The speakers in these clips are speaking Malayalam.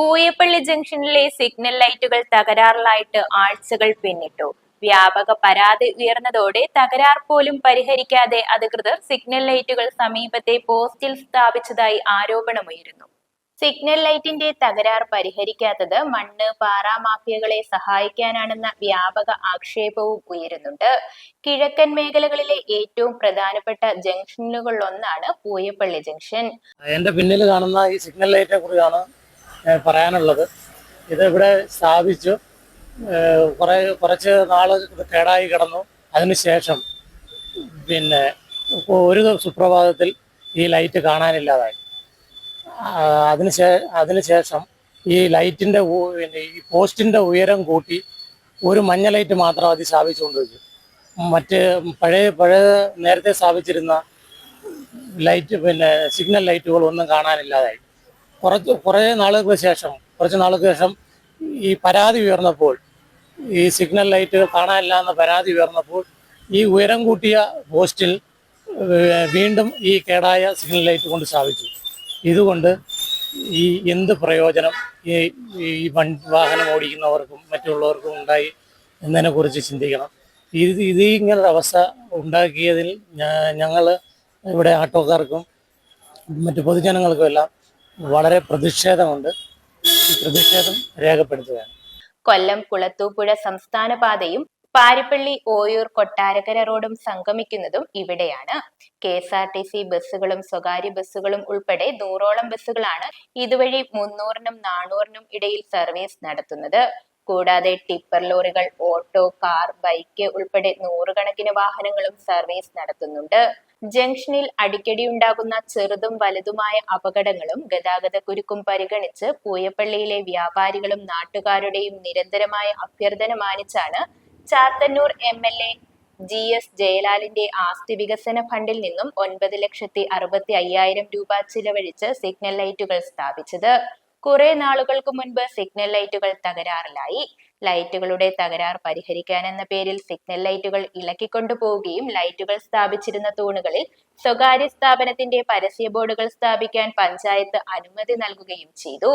പൂയപ്പള്ളി ജംഗ്ഷനിലെ സിഗ്നൽ ലൈറ്റുകൾ തകരാറിലായിട്ട് ആഴ്ചകൾ പിന്നിട്ടു. വ്യാപക പരാതി ഉയർന്നതോടെ തകരാർ പോലും പരിഹരിക്കാതെ അധികൃതർ സിഗ്നൽ ലൈറ്റുകൾ സമീപത്തെ പോസ്റ്റിൽ സ്ഥാപിച്ചതായി ആരോപണമുയരുന്നു. സിഗ്നൽ ലൈറ്റിന്റെ തകരാർ പരിഹരിക്കാത്തത് മണ്ണ് പാറ മാഫിയകളെ സഹായിക്കാനാണെന്ന വ്യാപക ആക്ഷേപവും ഉയരുന്നുണ്ട്. കിഴക്കൻ മേഖലകളിലെ ഏറ്റവും പ്രധാനപ്പെട്ട ജംഗ്ഷനുകളിലൊന്നാണ് പൂയപ്പള്ളി ജംഗ്ഷൻ. എന്റെ പിന്നിൽ കാണുന്ന ഈ സിഗ്നൽ ലൈറ്റിനെ കുറിച്ചാണ് പറയാനുള്ളത്. ഇത് ഇവിടെ സ്ഥാപിച്ചു. കുറേ കുറെ കുറച്ച് നാൾ കേടായി കിടന്നു. അതിനുശേഷം പിന്നെ ഒരു സുപ്രഭാതത്തിൽ ഈ ലൈറ്റ് കാണാനില്ലാതായി. അതിനുശേ അതിനുശേഷം ഈ ലൈറ്റിന്റെ പിന്നെ ഈ പോസ്റ്റിന്റെ ഉയരം കൂട്ടി ഒരു മഞ്ഞ ലൈറ്റ് മാത്രം അത് സ്ഥാപിച്ചുകൊണ്ട് വെച്ചു മറ്റ് പഴയ പഴയ നേരത്തെ സ്ഥാപിച്ചിരുന്ന ലൈറ്റ് പിന്നെ സിഗ്നൽ ലൈറ്റുകൾ ഒന്നും കാണാനില്ലാതായി. കുറച്ച് കുറേ നാളുകൾക്ക് ശേഷം കുറച്ച് നാളുകൾക്ക് ശേഷം ഈ പരാതി ഉയർന്നപ്പോൾ ഈ സിഗ്നൽ ലൈറ്റുകൾ കാണാനില്ല എന്ന പരാതി ഉയർന്നപ്പോൾ ഈ ഉയരം കൂട്ടിയ പോസ്റ്റിൽ വീണ്ടും ഈ കേടായ സിഗ്നൽ ലൈറ്റ് കൊണ്ട് സ്ഥാപിച്ചു. ഇതുകൊണ്ട് ഈ എന്ത് പ്രയോജനം ഈ ഈ വാഹനം ഓടിക്കുന്നവർക്കും മറ്റുള്ളവർക്കും ഉണ്ടായി എന്നതിനെക്കുറിച്ച് ചിന്തിക്കണം. ഇത് ഇത് ഇങ്ങനൊരു അവസ്ഥ ഉണ്ടാക്കിയതിൽ ഞങ്ങൾ ഇവിടെ ആട്ടോക്കാർക്കും മറ്റു പൊതുജനങ്ങൾക്കും എല്ലാം വളരെ പ്രതിഷേധമുണ്ട്. ഈ പ്രതിഷേധം രേഖപ്പെടുത്തുകയാണ്. കൊല്ലം കുളത്തൂപ്പുഴ സംസ്ഥാന പാതയും പാരിപ്പള്ളി ഓയൂർ കൊട്ടാരക്കര റോഡും സംഗമിക്കുന്നതും ഇവിടെയാണ്. K S R T C ബസ്സുകളും സ്വകാര്യ ബസ്സുകളും ഉൾപ്പെടെ നൂറോളം ബസ്സുകളാണ് ഇതുവഴി മുന്നൂറിനും നാനൂറിനും ഇടയിൽ സർവീസ് നടത്തുന്നത്. കൂടാതെ ടിപ്പർ ലോറികൾ ഓട്ടോ കാർ ബൈക്ക് ഉൾപ്പെടെ നൂറുകണക്കിന് വാഹനങ്ങളും സർവീസ് നടത്തുന്നുണ്ട്. ജംഗ്ഷനിൽ അടിക്കടി ഉണ്ടാകുന്ന ചെറുതും വലുതുമായ അപകടങ്ങളും ഗതാഗത കുരുക്കും പരിഗണിച്ച് പൂയപ്പള്ളിയിലെ വ്യാപാരികളും നാട്ടുകാരുടെയും നിരന്തരമായ അഭ്യർത്ഥന മാനിച്ചാണ് Chathannoor M L A G S ജയലാലിന്റെ ആസ്തി വികസന ഫണ്ടിൽ നിന്നും ഒൻപത് ലക്ഷത്തി അറുപത്തി അയ്യായിരം രൂപ ചിലവഴിച്ച് സിഗ്നൽ ലൈറ്റുകൾ സ്ഥാപിച്ചത്. കുറെ നാളുകൾക്ക് മുൻപ് സിഗ്നൽ ലൈറ്റുകൾ തകരാറിലായി. ലൈറ്റുകളുടെ തകരാർ പരിഹരിക്കാൻ എന്ന പേരിൽ സിഗ്നൽ ലൈറ്റുകൾ ഇളക്കിക്കൊണ്ടുപോവുകയും ലൈറ്റുകൾ സ്ഥാപിച്ചിരുന്ന തൂണുകളിൽ സ്വകാര്യ സ്ഥാപനത്തിന്റെ പരസ്യ ബോർഡുകൾ സ്ഥാപിക്കാൻ പഞ്ചായത്ത് അനുമതി നൽകുകയും ചെയ്തു.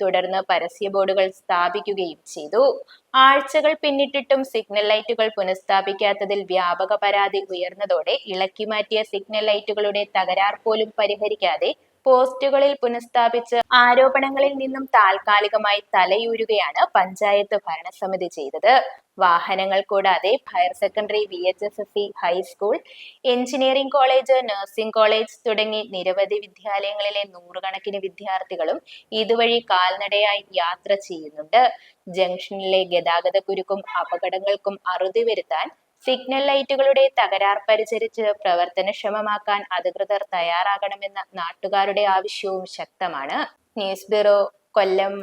തുടർന്ന് പരസ്യ ബോർഡുകൾ സ്ഥാപിക്കുകയും ചെയ്തു. ആഴ്ചകൾ പിന്നിട്ടിട്ടും സിഗ്നൽ ലൈറ്റുകൾ പുനഃസ്ഥാപിക്കാത്തതിൽ വ്യാപക പരാതി ഉയർന്നതോടെ ഇളക്കി മാറ്റിയ സിഗ്നൽ ലൈറ്റുകളുടെ തകരാർ പോലും പരിഹരിക്കാതെ പോസ്റ്റുകളിൽ പുനഃസ്ഥാപിച്ച് ആരോപണങ്ങളിൽ നിന്നും താൽക്കാലികമായി തലയൂരുകയാണ് പഞ്ചായത്ത് ഭരണസമിതി ചെയ്തത്. വാഹനങ്ങൾ കൂടാതെ higher secondary V H S S C high school engineering college nursing college തുടങ്ങി നിരവധി വിദ്യാലയങ്ങളിലെ നൂറുകണക്കിന് വിദ്യാർത്ഥികളും ഇതുവഴി കാൽനടയായി യാത്ര ചെയ്യുന്നുണ്ട്. ജംഗ്ഷനിലെ ഗതാഗത കുരുക്കും അപകടങ്ങൾക്കും അറുതി വരുത്താൻ സിഗ്നൽ ലൈറ്റുകളുടെ തകരാർ പരിചരിച്ച് പ്രവർത്തനക്ഷമമാക്കാൻ അധികൃതർ തയ്യാറാകണമെന്ന നാട്ടുകാരുടെ ആവശ്യവും ശക്തമാണ്. News bureau Kollam.